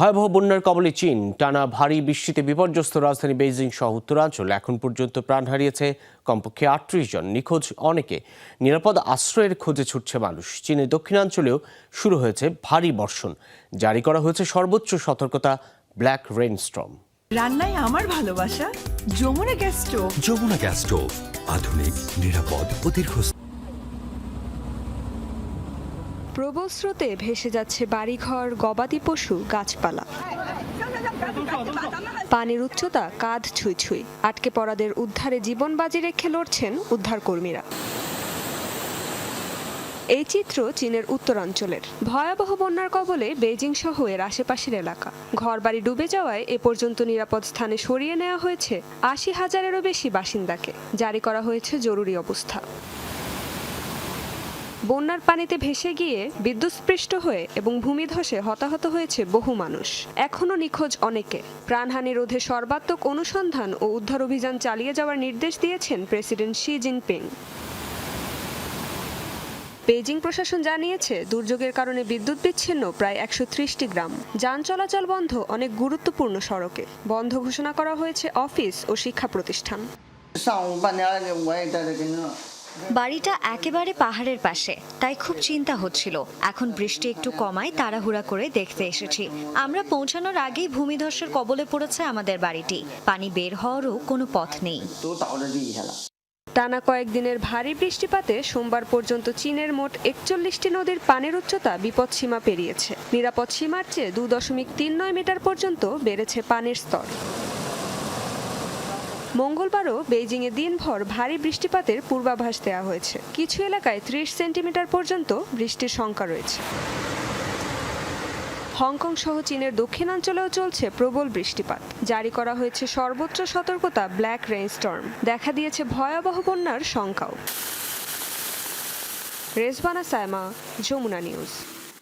ভয়াবহ বন্যার কবলে চীন। টানা ভারী বৃষ্টিতে বিপর্যস্ত রাজধানী বেইজিং সহ উত্তরাঞ্চল। এখন পর্যন্ত প্রাণ হারিয়েছে কমপক্ষে আটত্রিশ জন। নিখোঁজ অনেকে। নিরাপদ আশ্রয়ের খোঁজে ছুটছে মানুষ। চীনের দক্ষিণাঞ্চলেও শুরু হয়েছে ভারী বর্ষণ। জারি করা হয়েছে সর্বোচ্চ সতর্কতা ব্ল্যাক রেইনস্ট্রম। রান্নায় আমার ভালোবাসা Jamuna gas stove. Jamuna gas stove আধুনিক নিরাপদ ও দীর্ঘস্থায়ী। প্রবল স্রোতে ভেসে যাচ্ছে বাড়িঘর, গবাদি পশু, গাছপালা। পানির উচ্চতা, কাঁধ ছুঁই ছুঁই। আটকে পড়াদের উদ্ধারে জীবন বাজি রেখে লড়ছেন উদ্ধারকর্মীরা। এই চিত্র চীনের উত্তরাঞ্চলের। ভয়াবহ বন্যার কবলে বেজিং সহ এর আশেপাশের এলাকা। ঘরবাড়ি ডুবে যাওয়ায় এ পর্যন্ত নিরাপদ স্থানে সরিয়ে নেওয়া হয়েছে আশি হাজারেরও বেশি বাসিন্দাকে। জারি করা হয়েছে জরুরি অবস্থা। বন্যার পানিতে ভেসে গিয়ে বিদ্যুৎস্পৃষ্ট হয়ে এবং ভূমিধসে হতাহত হয়েছে বহু মানুষ। এখনও নিখোঁজ অনেকে। প্রাণহানি রোধে সর্বাত্মক অনুসন্ধান ও উদ্ধার অভিযান চালিয়ে যাওয়ার নির্দেশ দিয়েছেন প্রেসিডেন্ট শি জিনপিং। বেজিং প্রশাসন জানিয়েছে, দুর্যোগের কারণে বিদ্যুৎ বিচ্ছিন্ন প্রায় একশো ত্রিশটি গ্রাম। যান চলাচল বন্ধ অনেক গুরুত্বপূর্ণ সড়কে। বন্ধ ঘোষণা করা হয়েছে অফিস ও শিক্ষা প্রতিষ্ঠান। বাড়িটা একেবারে পাহাড়ের পাশে তাই খুব চিন্তা হচ্ছিল। এখন বৃষ্টি একটু কমায় তাড়াহুড়া করে দেখতে এসেছি। আমরা পৌঁছানোর আগেই ভূমিধসের কবলে পড়েছে আমাদের বাড়িটি। পানি বের হওয়ারও কোনো পথ নেই। টানা কয়েকদিনের ভারী বৃষ্টিপাতে সোমবার পর্যন্ত চীনের মোট একচল্লিশটি নদীর পানের উচ্চতা বিপদসীমা পেরিয়েছে। নিরাপদ সীমার চেয়ে দু দশমিক তিন নয় মিটার পর্যন্ত বেড়েছে পানির স্তর। মঙ্গলবারও বেইজিংয়ে দিনভর ভারী বৃষ্টিপাতের পূর্বাভাস দেওয়া হয়েছে। কিছু এলাকায় ত্রিশ সেন্টিমিটার পর্যন্ত বৃষ্টির শঙ্কা রয়েছে। হংকং সহ চীনের দক্ষিণাঞ্চলেও চলছে প্রবল বৃষ্টিপাত। জারি করা হয়েছে সর্বোচ্চ সতর্কতা ব্ল্যাক রেইনস্টর্ম। দেখা দিয়েছে ভয়াবহ বন্যার শঙ্কাও রেজবানা সায়মা, যমুনা নিউজ।